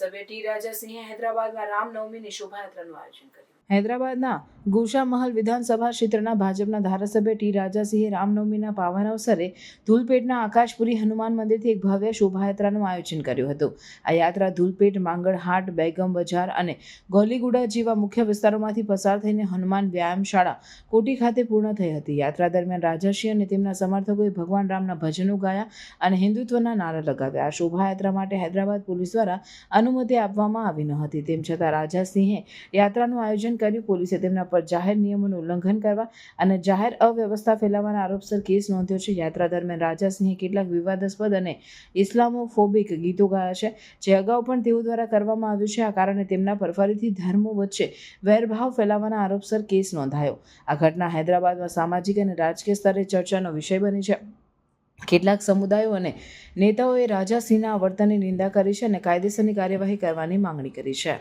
ધારાસભ્ય ટી રાજાસિંહે હૈદરાબાદમાં રામનવમીની શોભાયાત્રાનું આયોજન કર્યું. હૈદરાબાદના ગુશામહલ વિધાનસભા ક્ષેત્રના ભાજપના ધારાસભ્ય ટી રાજાસિંહે રામનવમીના પાવન અવસરે ધૂલપેટના આકાશપુરી હનુમાન મંદિરથી એક ભવ્ય શોભાયાત્રાનું આયોજન કર્યું હતું. આ યાત્રા ધૂલપેટ માંગળહાટ બેગમ બજાર અને ગોલીગુડા જેવા મુખ્ય વિસ્તારોમાંથી પસાર થઈને હનુમાન વ્યાયામ શાળા કોટી ખાતે પૂર્ણ થઈ હતી. યાત્રા દરમિયાન રાજાસિંહ અને તેમના સમર્થકોએ ભગવાન રામના ભજનો ગાયા અને હિન્દુત્વના નારા લગાવ્યા. આ શોભાયાત્રા માટે હૈદરાબાદ પોલીસ દ્વારા અનુમતિ આપવામાં આવી ન હતી. તેમ છતાં રાજાસિંહે યાત્રાનું આયોજન કર્યું, પોલીસે તેમના પર જાહેર નિયમોનું ઉલ્લંઘન કરવા અને જાહેર અવ્યવસ્થા ફેલાવવાના આરોપસર કેસ નોંધ્યો છે. યાત્રા દરમિયાન રાજાસિંહે કેટલાક વિવાદાસ્પદ અને ઇસ્લામોફોબિક ગીતો ગાયા છે, જે અગાઉ પણ તેઓ દ્વારા કરવામાં આવ્યું છે. આ કારણે તેમના પર ફરીથી ધર્મો વચ્ચે વેરભાવ ફેલાવવાના આરોપસર કેસ નોંધાયો. આ ઘટના હૈદરાબાદમાં સામાજિક અને રાજકીય સ્તરે ચર્ચાનો વિષય બની છે. કેટલાક સમુદાયો અને નેતાઓએ રાજા સિંહના વર્તનની નિંદા કરી છે અને કાયદેસરની કાર્યવાહી કરવાની માંગણી કરી છે.